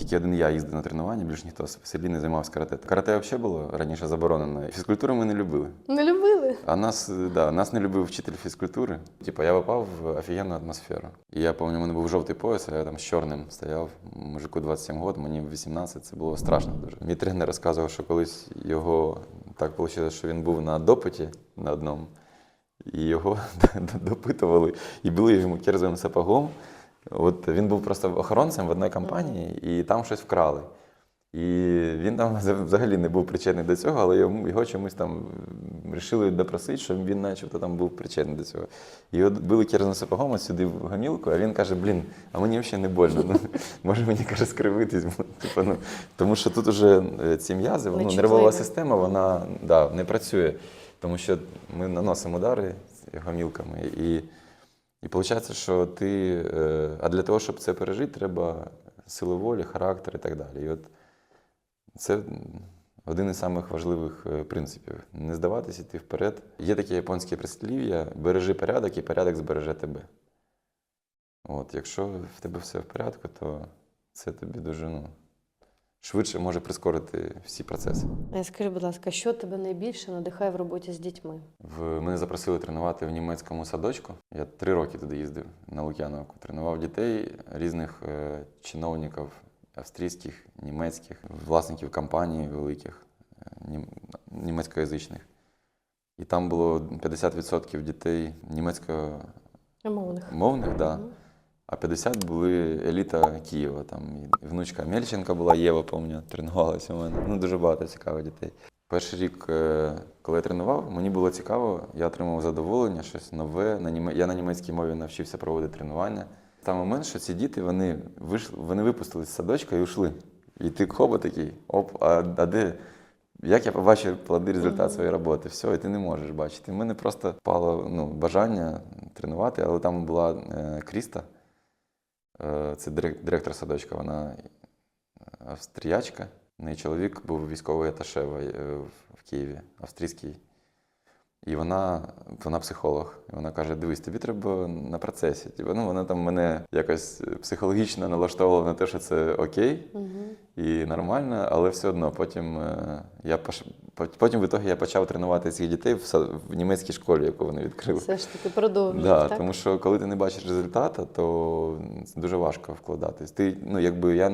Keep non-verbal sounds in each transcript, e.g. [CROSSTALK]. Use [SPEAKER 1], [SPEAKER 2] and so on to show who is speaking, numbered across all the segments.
[SPEAKER 1] тільки один я їздив на тренування, більш ніхто в селі не займався карате. Карате взагалі було раніше заборонено. Фізкультуру ми не любили.
[SPEAKER 2] Не любили?
[SPEAKER 1] А нас, да, нас не любив вчитель фізкультури. Типа я попав в офігенну атмосферу. І я пам'ятаю, у мене був жовтий пояс, а я там з чорним стояв. Мужику 27 років, мені 18, це було страшно дуже. Мій тренер розказував, що колись його так вийшло, що він був на допиті на одному, і його [LAUGHS] допитували і били йому керзовим сапогом. От він був просто охоронцем в одній компанії, і там щось вкрали. І він там взагалі не був причетний до цього, але йому, його чомусь там вирішили допросити, що він начебто там був причетний до цього. Його били керзним сапогом сюди в гамілку, а він каже: блін, а мені взагалі не больно. Ну, [LAUGHS] може мені каже скривитись. Типу, ну, тому що тут уже е, ці м'язи, ну, нервова система, вона да, не працює. Тому що ми наносимо удари гамілками. І, і виходить, що ти. е, А для того, щоб це пережити, треба сили волі, характер і так далі. І от це один із самих важливих е, принципів. Не здаватися, йти вперед. Є таке японське прислів'я: бережи порядок, і порядок збереже тебе. От, якщо в тебе все в порядку, то це тобі дуже ну, швидше може прискорити всі процеси.
[SPEAKER 2] Скажи, будь ласка, що тебе найбільше надихає в роботі з дітьми?
[SPEAKER 1] В мене запросили тренувати в німецькому садочку. Я три роки туди їздив на Лук'яновку. Тренував дітей різних е, чиновників австрійських, німецьких, власників компаній великих, е, нім- німецькоязичних. І там було 50% дітей німецькомовних,
[SPEAKER 2] Мовних.
[SPEAKER 1] да. А 50 були еліта Києва. Там і внучка Мельченка була, Єва, пам'ятаю, тренувалася у мене. Ну, дуже багато цікавих дітей. Перший рік, е, коли я тренував, мені було цікаво, я отримав задоволення, щось нове. Я на німецькій мові навчився проводити тренування. Там момент, що ці діти вони вийшли, вони випустились з садочка і ушли. І ти хоба такий, оп, а, а де? Як я побачив плоди результат своєї роботи? Все, і ти не можеш бачити. У мене просто впало ну, бажання тренувати, але там була е, Кріста, це дирек- директор садочка, вона австріячка. В неї чоловік був військовий аташе в, е, Києві, австрійський. І вона, вона психолог. І вона каже: дивись, тобі треба на процесі. Типу, ну, вона там мене якось психологічно налаштовувала на те, що це окей
[SPEAKER 2] Мгм.
[SPEAKER 1] і нормально, але все одно потім е, я пош... потім в ітогі я почав тренувати цих дітей в, в німецькій школі, яку вони відкрили.
[SPEAKER 2] Все ж таки продовжуєш,
[SPEAKER 1] Да,
[SPEAKER 2] так?
[SPEAKER 1] тому що коли ти не бачиш результату, то це дуже важко вкладатись. Ти, ну, якби я,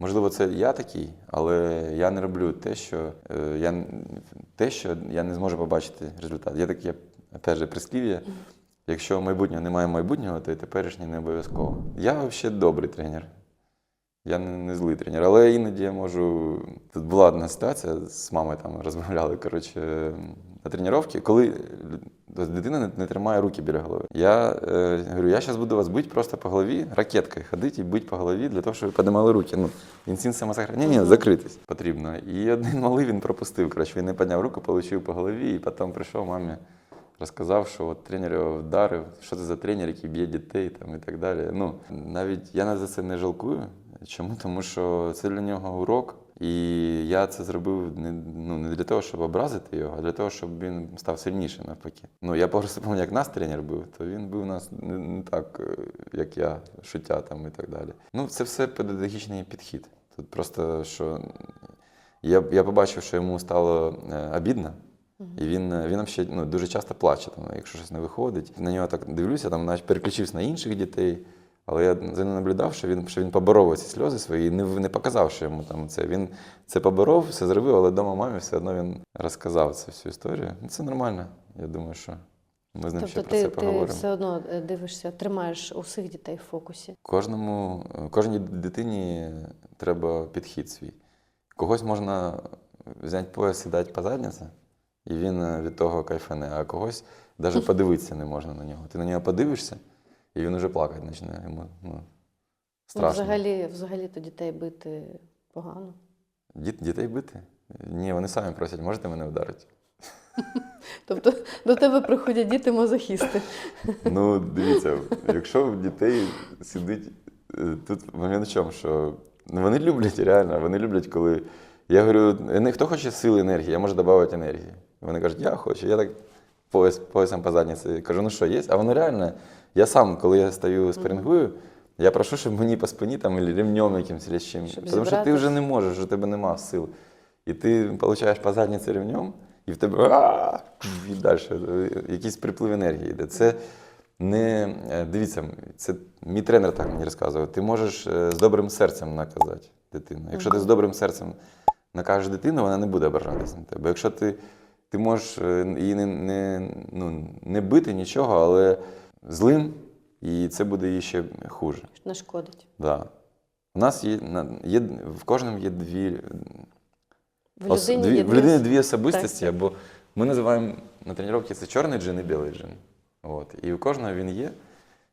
[SPEAKER 1] можливо, це я такий, але я не роблю те, що е, я, те, що я не зможу побачити результат. Є таке, опять же, прислів'я. Якщо майбутнього немає майбутнього, то і теперішнє не обов'язково. Я взагалі добрий тренер. Я не, не злий тренер, але іноді я можу. Тут була одна ситуація, з мамою там розмовляли коротше, на тренуванні, коли дитина не, не тримає руки біля голови. Я е, говорю, я зараз буду вас бити просто по голові, ракеткою ходити і бити по голові для того, щоб ви піднімали руки. Ну, інстинкт самосохранення, ні, ні, закритись потрібно. І один малий він пропустив. Коротше, він не підняв руку, отримав по голові, і потім прийшов мамі. Розказав, що от тренер його вдарив, що це за тренер, який б'є дітей там, і так далі. Ну, навіть я за це не жалкую. Чому? Тому що це для нього урок, і я це зробив не, ну, не для того, щоб образити його, а для того, щоб він став сильнішим навпаки. Ну, я просто пам'ятаю, як нас тренер був, то він був нас не, не так, е, як я, шуття там і так далі. Ну, це все педагогічний підхід. Тут просто що я, я побачив, що йому стало е, обідно. І він, е, він взагалі ну, дуже часто плаче, там, якщо щось не виходить. На нього так дивлюся, там, навіть переключився на інших дітей. Але я за ним наблюдав, що він, що він поборов ці сльози свої і не, не показав, що йому там це. Він це поборов, все зробив, але вдома мамі все одно він розказав цю всю історію. Ну, Це нормально. Я думаю, що ми з ним ще
[SPEAKER 2] Тобто
[SPEAKER 1] про
[SPEAKER 2] ти,
[SPEAKER 1] це
[SPEAKER 2] ти
[SPEAKER 1] поговоримо.
[SPEAKER 2] все одно е, дивишся, тримаєш усіх дітей в фокусі.
[SPEAKER 1] Кожному, кожній дитині треба підхід свій. Когось можна взяти пояс і дати по задниці, і він е, від того кайфане, а когось навіть подивитися не можна на нього. Ти на нього подивишся, і він уже плакати почне. Йому ну,
[SPEAKER 2] Ну,
[SPEAKER 1] страшно.
[SPEAKER 2] взагалі, взагалі то дітей бити погано.
[SPEAKER 1] Діт, дітей бити? Ні, вони самі просять, можете мене вдарити? [LAUGHS]
[SPEAKER 2] Тобто до тебе приходять діти мазохісти. [LAUGHS]
[SPEAKER 1] Ну, дивіться, якщо в дітей сидить. е, Тут момент в чому, що вони люблять реально, вони люблять, коли. Я говорю, «Не- хто хоче сили енергії, я можу додати енергії. Вони кажуть, я хочу. Я так пояс, поясом по задниці кажу, ну що, є? А воно реально. Я сам, коли я стою спарингую, Я прошу, щоб мені по спині там, або ремнем якимось чи чим. Тому що ти вже не можеш, у тебе нема сил. І ти получаєш по задниці ремнем, і в тебе «А!» і далі якийсь приплив енергії йде. Це не е, дивіться, це мій тренер так мені розказував. Ти можеш е, з добрим серцем наказати дитину. Якщо ти з добрим серцем накажеш дитину, вона не буде ображатися на тебе. Якщо ти, ти можеш е, її не, не, ну, не бити нічого, але злим, і це буде їй ще хуже.
[SPEAKER 2] Нашкодить.
[SPEAKER 1] Да. У нас є, є в кожному є дві,
[SPEAKER 2] В
[SPEAKER 1] ос-
[SPEAKER 2] людині
[SPEAKER 1] дві,
[SPEAKER 2] є
[SPEAKER 1] в людині
[SPEAKER 2] дві-
[SPEAKER 1] особистості,
[SPEAKER 2] Так.
[SPEAKER 1] або ми називаємо на тренувці це чорний джин і білий джин. От. І у кожного він є.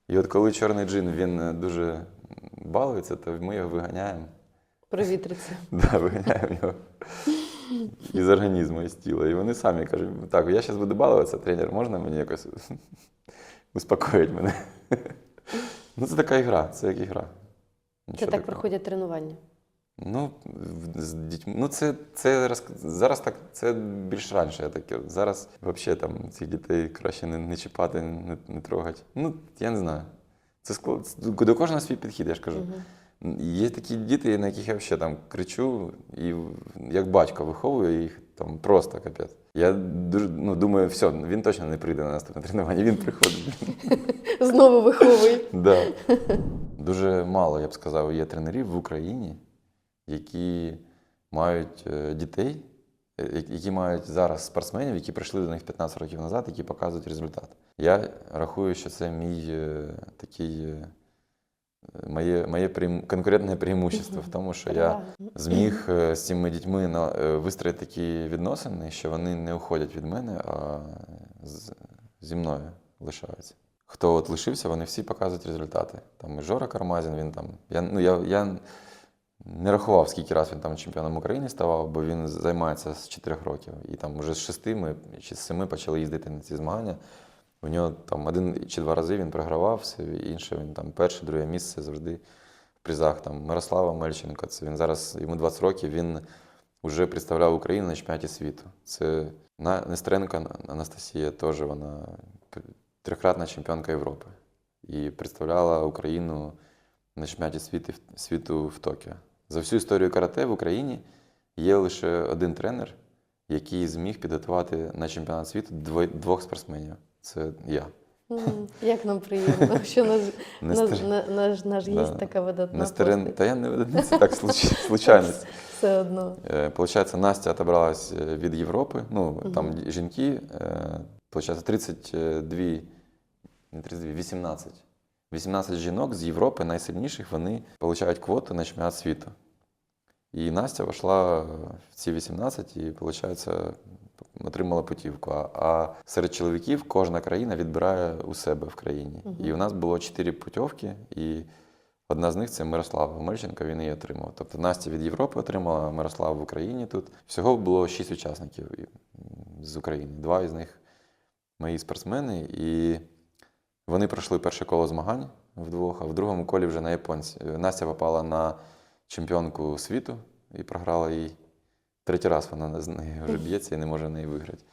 [SPEAKER 1] І от коли чорний джин він е, дуже балується, то ми його виганяємо.
[SPEAKER 2] провітриться. [LAUGHS]
[SPEAKER 1] Да, виганяємо його із організму, із тіла. І вони самі кажуть, так, я зараз буду балуватися, тренер, можна мені якось [LAUGHS] успокоїть мене? [LAUGHS] Ну, це така ігра, це як ігра.
[SPEAKER 2] Це так проходять тренування.
[SPEAKER 1] Ну, з дітьми. Ну, це, це роз- зараз так, це більш раніше. Я таке. Зараз взагалі там цих дітей краще не, не чіпати, не, не трогати. Ну, я не знаю. Це скло... до кожного свій підхід, я ж кажу. Є такі діти, на яких я взагалі там кричу, і як батько виховую їх там просто капець. Я дуже ну, думаю, все, він точно не прийде на наступне тренування, він приходить. [LAUGHS]
[SPEAKER 2] Знову виховують.
[SPEAKER 1] Да. [LAUGHS] Дуже мало, я б сказав, є тренерів в Україні, які мають е, дітей, е, які мають зараз спортсменів, які прийшли до них 15 років назад, які показують результат. Я рахую, що це мій е, такий. Моє, моє конкурентне преимущество в тому, що я зміг е, з цими дітьми на- е, вистроїти такі відносини, що вони не уходять від мене, а з, зі мною лишаються. Хто от лишився, вони всі показують результати. Там і Жора Кармазін, він там. Я, ну, я, я не рахував, скільки разів він там чемпіоном України ставав, бо він займається з 4 років. І там вже з 6 ми чи з 7 почали їздити на ці змагання. У нього там один чи два рази він програвав, все інше він там перше, друге місце завжди в призах. Там Мирослава Мельченко, це він зараз йому 20 років, він вже представляв Україну на чемпіонаті світу. Це Нестеренко Анастасія теж вона трикратна чемпіонка Європи. І представляла Україну на чемпіонаті світу, світу в Токіо. За всю історію карате в Україні є лише один тренер, який зміг підготувати на чемпіонат світу дво- двох спортсменів. Це я.
[SPEAKER 2] Як нам приємно, [LAUGHS] що наш, наш, наш, наш
[SPEAKER 1] Да.
[SPEAKER 2] гість така видатна постать.
[SPEAKER 1] Та я не видатний, це так случ- [LAUGHS] случайність.
[SPEAKER 2] Все одно.
[SPEAKER 1] Е, Получається, Настя отобралась е, від Європи. Ну, там жінки, е, получається, 32, не 32, 18. 18 жінок з Європи, найсильніших, вони получають квоту на чемпіонат світу. І Настя вийшла в ці 18 і, виходить, отримала путівку. А, а серед чоловіків кожна країна відбирає у себе в країні. І у нас було 4 путівки, і Одна з них це Мирослава Мельченко, він її отримав. Тобто Настя від Європи отримала, Мирослав в Україні тут. Всього було шість учасників з України. Два із них мої спортсмени. І вони пройшли перше коло змагань вдвох, а в другому колі вже на японці. Настя попала на чемпіонку світу і програла їй. Третій раз вона з нею вже б'ється і не може неї виграти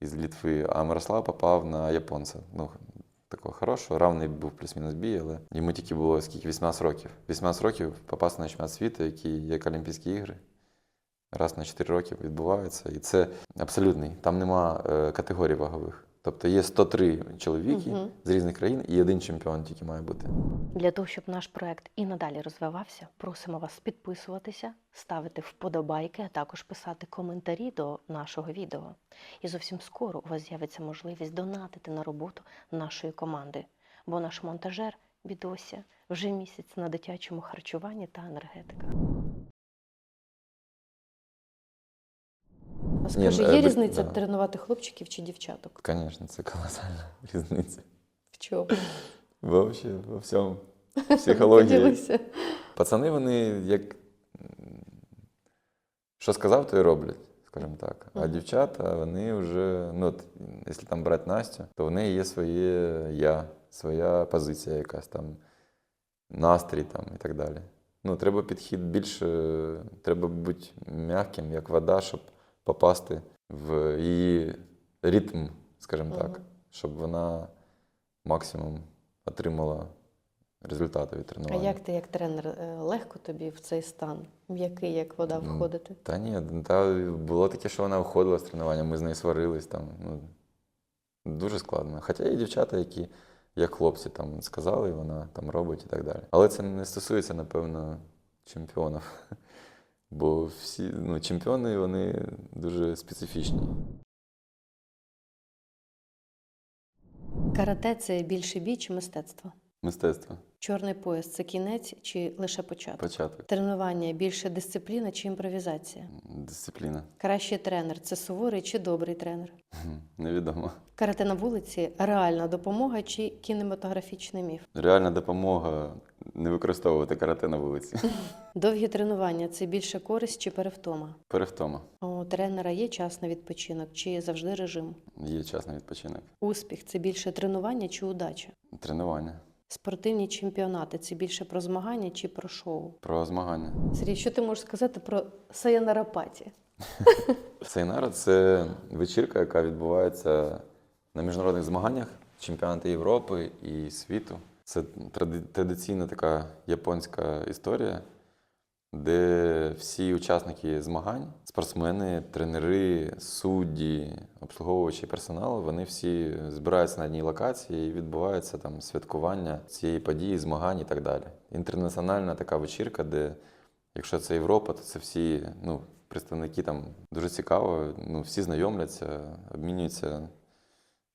[SPEAKER 1] із Літви. А Мирослав попав на японця. Ну, такого хорошого, равний був плюс-мінус бій, але йому тільки було скільки 18 років. 18 років попасти на чемпіонат світу, який як Олімпійські ігри. Раз на 4 роки відбувається. І це абсолютний. Там нема е, категорій вагових. Тобто є 103 чоловіки
[SPEAKER 2] Мгм.
[SPEAKER 1] з різних країн, і один чемпіон тільки має бути.
[SPEAKER 3] Для того, щоб наш проект і надалі розвивався, просимо вас підписуватися, ставити вподобайки, а також писати коментарі до нашого відео. І зовсім скоро у вас з'явиться можливість донатити на роботу нашої команди, бо наш монтажер Бідося вже місяць на дитячому харчуванні та енергетиках.
[SPEAKER 2] А скажи,
[SPEAKER 1] е,
[SPEAKER 2] є
[SPEAKER 1] ви-
[SPEAKER 2] різниця
[SPEAKER 1] да.
[SPEAKER 2] тренувати хлопчиків чи дівчаток?
[SPEAKER 1] Звісно, це колосальна [LAUGHS] різниця.
[SPEAKER 2] В чому?
[SPEAKER 1] Вообще, во всьому. [LAUGHS] Психології. Пацани, вони як. Що сказав, то і роблять, скажімо так. А дівчата, вони вже, ну, от, якщо там брати Настю, то в неї є своє я, своя позиція якась там, настрій там і так далі. Ну, треба підхід більше, треба бути м'яким, як вода, щоб попасти в її ритм, скажімо так,
[SPEAKER 2] Мгм.
[SPEAKER 1] щоб вона максимум отримала результату від тренування.
[SPEAKER 2] А як ти, як тренер, е, легко тобі в цей стан? М'який, як вода,
[SPEAKER 1] Ну,
[SPEAKER 2] входити?
[SPEAKER 1] Та ні, та було таке, що вона виходила з тренування, ми з нею сварились там. Ну, дуже складно. Хоча є дівчата, які, як хлопці, там сказали, вона там робить і так далі. Але це не стосується, напевно, чемпіонів. Бо всі ну, чемпіони вони дуже специфічні.
[SPEAKER 2] Карате це більше бій чи мистецтво?
[SPEAKER 1] Мистецтво,
[SPEAKER 2] Чорний пояс це кінець чи лише початок?
[SPEAKER 1] початок,
[SPEAKER 2] Тренування більше дисципліна чи імпровізація?
[SPEAKER 1] дисципліна.
[SPEAKER 2] Кращий тренер це суворий чи добрий тренер?
[SPEAKER 1] Невідомо.
[SPEAKER 2] Карате на вулиці реальна допомога чи кінематографічний міф?
[SPEAKER 1] Реальна допомога не використовувати карате на вулиці. [LAUGHS]
[SPEAKER 2] Довгі тренування це більше користь чи перевтома?
[SPEAKER 1] Перевтома.
[SPEAKER 2] У тренера є час на відпочинок чи завжди режим?
[SPEAKER 1] Є час на відпочинок.
[SPEAKER 2] Успіх це більше тренування чи удача?
[SPEAKER 1] Тренування.
[SPEAKER 2] Спортивні чемпіонати це більше про змагання чи про шоу?
[SPEAKER 1] Про змагання.
[SPEAKER 2] Сергій, що ти можеш сказати про Саянарапаті? [LAUGHS]
[SPEAKER 1] Сейнара це вечірка, яка відбувається на міжнародних змаганнях, чемпіонати Європи і світу. Це традиційна така японська історія, де всі учасники змагань, спортсмени, тренери, судді, обслуговувачі персоналу, вони всі збираються на одній локації і відбувається там святкування цієї події, змагань і так далі. Інтернаціональна така вечірка, де Якщо це Європа, то це всі ну, представники там дуже цікаво, ну, всі знайомляться, обмінюються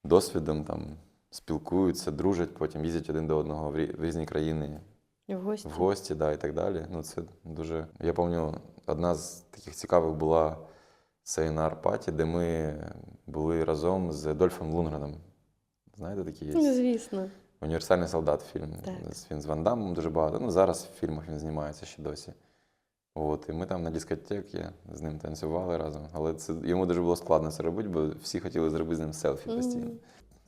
[SPEAKER 1] досвідом, там, спілкуються, дружать, потім їздять один до одного в рі- в різні країни
[SPEAKER 2] В гості?
[SPEAKER 1] в гості, да, і так далі. Ну, це дуже. Я пам'ятаю, одна з таких цікавих була Сейнар Паті, де ми були разом з Дольфом Лунгреном. Знаєте, такий є?
[SPEAKER 2] Ну, звісно.
[SPEAKER 1] Універсальний солдат фільм.
[SPEAKER 2] Так.
[SPEAKER 1] Він з Ван Дамом дуже багато. Ну, зараз в фільмах він знімається ще досі. От, і ми там на дискотеці з ним танцювали разом. Але це, йому дуже було складно це робити, бо всі хотіли зробити з ним селфі постійно.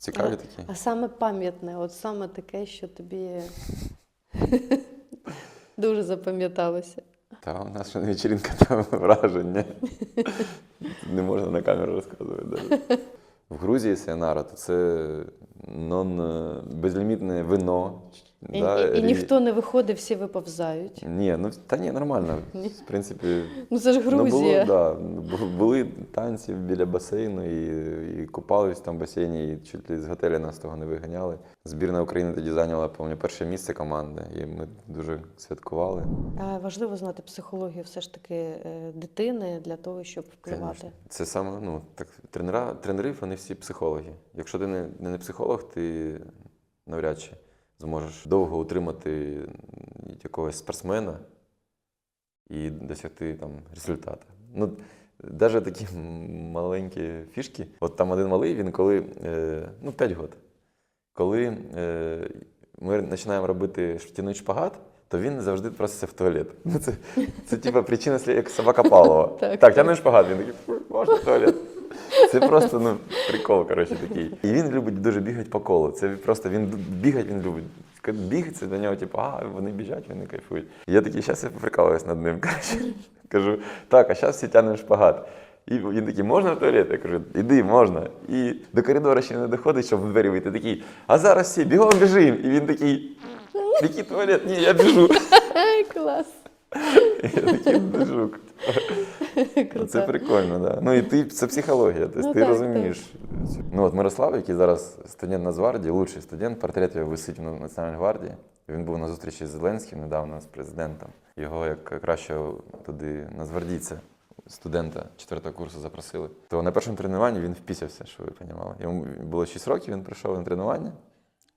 [SPEAKER 1] Цікаві
[SPEAKER 2] А-
[SPEAKER 1] такі.
[SPEAKER 2] А саме пам'ятне, от саме таке, що тобі [LAUGHS] дуже запам'яталося.
[SPEAKER 1] Та у нас ще не вечірінка, [LAUGHS] там враження. Не можна на камеру розказувати. Навіть. В Грузії Сіанара, то це нон безлімітне вино.
[SPEAKER 2] І,
[SPEAKER 1] да,
[SPEAKER 2] і, і ніхто не виходить, всі виповзають.
[SPEAKER 1] Ні, ну та ні, нормально. В принципі,
[SPEAKER 2] Ну це ж
[SPEAKER 1] Ну, було, да, були танці біля басейну і, і купались там в басейні, і чуть ли з готеля нас того не виганяли. Збірна України тоді зайняла, пам'ятаю, перше місце команди, і ми дуже святкували.
[SPEAKER 2] А важливо знати психологію все ж таки е, дитини для того, щоб впливати.
[SPEAKER 1] Конечно. Це саме, ну, так, тренера, тренери, вони всі психологи. Якщо ти не, не психолог, ти навряд чи зможеш довго утримати якогось спортсмена і досягти там результату. Ну, навіть такі маленькі фішки. От там один малий, він коли, е, ну, 5 років, коли е, ми починаємо робити штанний шпагат, то він завжди проситься в туалет. Ну, це, це типа причина, як собака Павлова. [LAUGHS]
[SPEAKER 2] Так.
[SPEAKER 1] так, тягнеш шпагат, він такий, можна в туалет. Це просто ну, прикол, коротше, такий. І він любить дуже бігати по колу. Це просто він бігать, він любить. Бігать, це для нього, типу, а, вони біжать, вони кайфують. І я такий, зараз я поприкалуюсь над ним. [LAUGHS] Коротше. Кажу, так, а зараз всі тягнемо шпагат. І він такий, можна в туалет? Я кажу, іди, можна. І до коридору ще не доходить, щоб в двері вийти. Такий, а зараз всі, бігом біжимо. І він такий, який туалет? Ні, я біжу. [LAUGHS]
[SPEAKER 2] Клас! [LAUGHS]
[SPEAKER 1] Я такий біжу. [LAUGHS]
[SPEAKER 2] Круто.
[SPEAKER 1] Це прикольно, да. Ну і ти це психологія. Тобто
[SPEAKER 2] Ну,
[SPEAKER 1] ти
[SPEAKER 2] так,
[SPEAKER 1] розумієш. Ну от Мирослав, який зараз студент Нацгвардії, лучший студент, портрет його висить на Національній гвардії. Він був на зустрічі з Зеленським недавно з президентом. Його як кращого туди нацгвардійця, студента четвертого курсу запросили. То на першому тренуванні він впісявся, що ви розуміли. Йому було 6 років, він прийшов на тренування.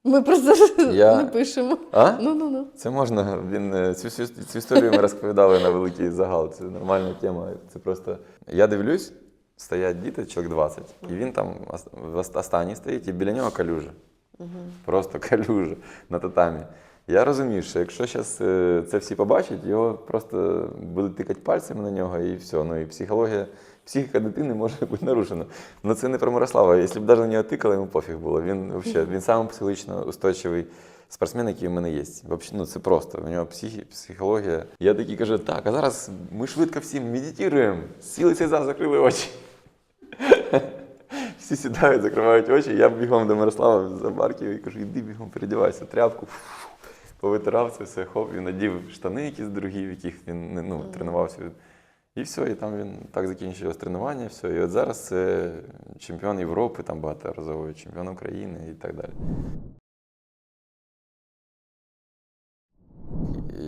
[SPEAKER 2] Ми просто
[SPEAKER 1] Я-
[SPEAKER 2] не пишемо.
[SPEAKER 1] А?
[SPEAKER 2] Ну, ну, ну.
[SPEAKER 1] Це можна. Він е, цю, цю, цю історію ми розповідали на великий загал. Це нормальна тема. Це просто. Я дивлюсь, стоять діти, чоловік 20, і він там ос- в ост- останній стоїть, і біля нього калюжа. Просто калюжа на татамі. Я розумію, що якщо зараз це всі побачать, його просто будуть тикати пальцями на нього, і все. Ну і психологія, психіка дитини може бути нарушена. Ну це не про Мирослава. Якщо б навіть на нього тикали, йому пофіг було. Він взагалі він самий психологічно устойчивий спортсмен, який в мене є. Вообще, ну це просто. У нього психі, психологія. Я такий кажу, так, а зараз ми швидко всі медитуємо, сіли цей зал, закрили очі. [LAUGHS] Всі сідають, закривають очі. Я бігом до Мирослава за барків і кажу, іди бігом, передівайся, тряпку. повитирав це все, хоп, він надів штани якісь другі, в яких він ну, тренувався. І все, і там він так закінчилось тренування, все. І от зараз це чемпіон Європи, там багаторазовий, чемпіон України і так далі.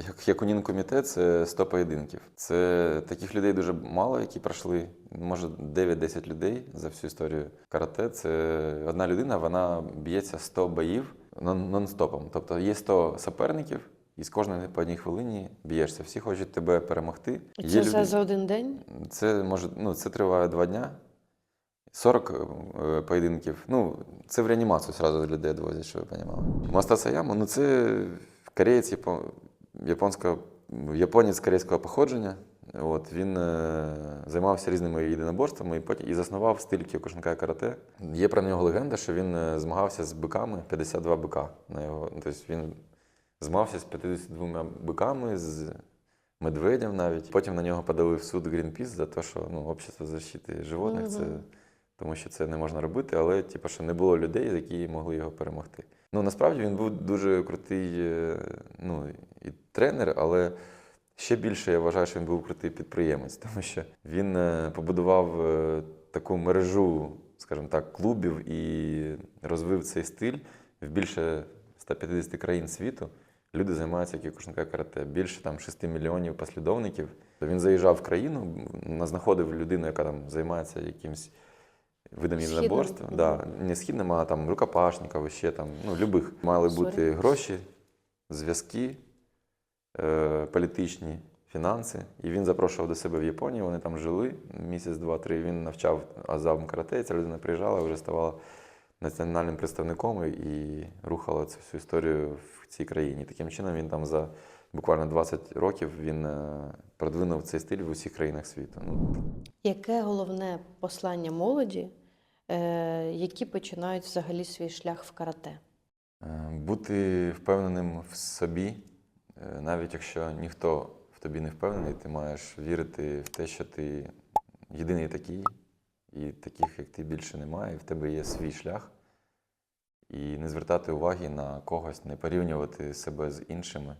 [SPEAKER 1] Як Якунін комітет це 100 поєдинків. Це таких людей дуже мало, які пройшли. Може 9-10 людей за всю історію карате. Це одна людина, вона б'ється 100 боїв нон- нон-стопом. Тобто є 100 суперників, і з кожної по одній хвилині б'єшся. Всі хочуть тебе перемогти.
[SPEAKER 2] І
[SPEAKER 1] Є
[SPEAKER 2] Це все
[SPEAKER 1] люди-
[SPEAKER 2] за один день?
[SPEAKER 1] це може, ну, це триває два дня. 40 е, поєдинків. Ну, це в реанімацію одразу людей відвозять, щоб ви розуміли. Моста Саяма, ну це кореєць, япо- японська, японець корейського походження. От, він е, займався різними єдиноборствами і потім і заснував стиль кіокушинкай карате. Є про нього легенда, що він е, змагався з биками, 52 бика. На його, ну, тобто він змагався з 52 биками, з медведем навіть. Потім на нього подали в суд Greenpeace за те, що ну, общество защити животних, це, тому що це не можна робити, але типу, що не було людей, які могли його перемогти. Ну насправді він був дуже крутий е, ну, і тренер, але ще більше я вважаю, що він був крутий підприємець, [LAUGHS] тому що він е, побудував е, таку мережу, скажімо так, клубів і розвив цей стиль в більше 150 країн світу. Люди займаються кікушинкай карате. Більше там 6 мільйонів послідовників. Він заїжджав в країну, знаходив людину, яка там займається якимсь видом єдиноборства. Да, не східним, а там рукопашників, ще там, ну, любих. Мали бути гроші, зв'язки, е, політичні, фінанси. І він запрошував до себе в Японію, вони там жили місяць, два-три. Він навчав азам карате, ця людина приїжджала, вже ставала національним представником і рухала цю всю історію в цій країні. Таким чином він там за буквально 20 років він е, продвинув цей стиль в усіх країнах світу. Ну,
[SPEAKER 2] Яке головне послання молоді, е, які починають взагалі свій шлях в карате?
[SPEAKER 1] Е, Бути впевненим в собі, навіть якщо ніхто в тобі не впевнений, ти маєш вірити в те, що ти єдиний такий, і таких, як ти, більше немає, і в тебе є свій шлях. І не звертати уваги на когось, не порівнювати себе з іншими,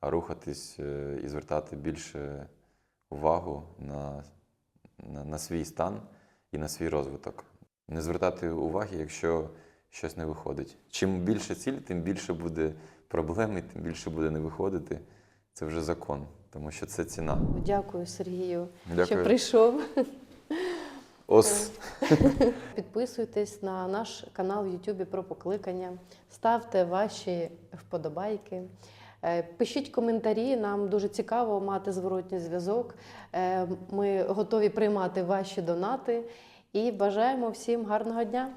[SPEAKER 1] а рухатись е, і звертати більше увагу на, на, на свій стан і на свій розвиток. Не звертати уваги, якщо щось не виходить. Чим більше ціль, тим більше буде проблем, і тим більше буде не виходити. Це вже закон, тому що це ціна.
[SPEAKER 2] Дякую, Сергію, що прийшов.
[SPEAKER 1] Ос. [LAUGHS]
[SPEAKER 2] Підписуйтесь на наш канал в Ютубі про покликання, ставте ваші вподобайки. Е, Пишіть коментарі, нам дуже цікаво мати зворотній зв'язок. Е, Ми готові приймати ваші донати і бажаємо всім гарного дня.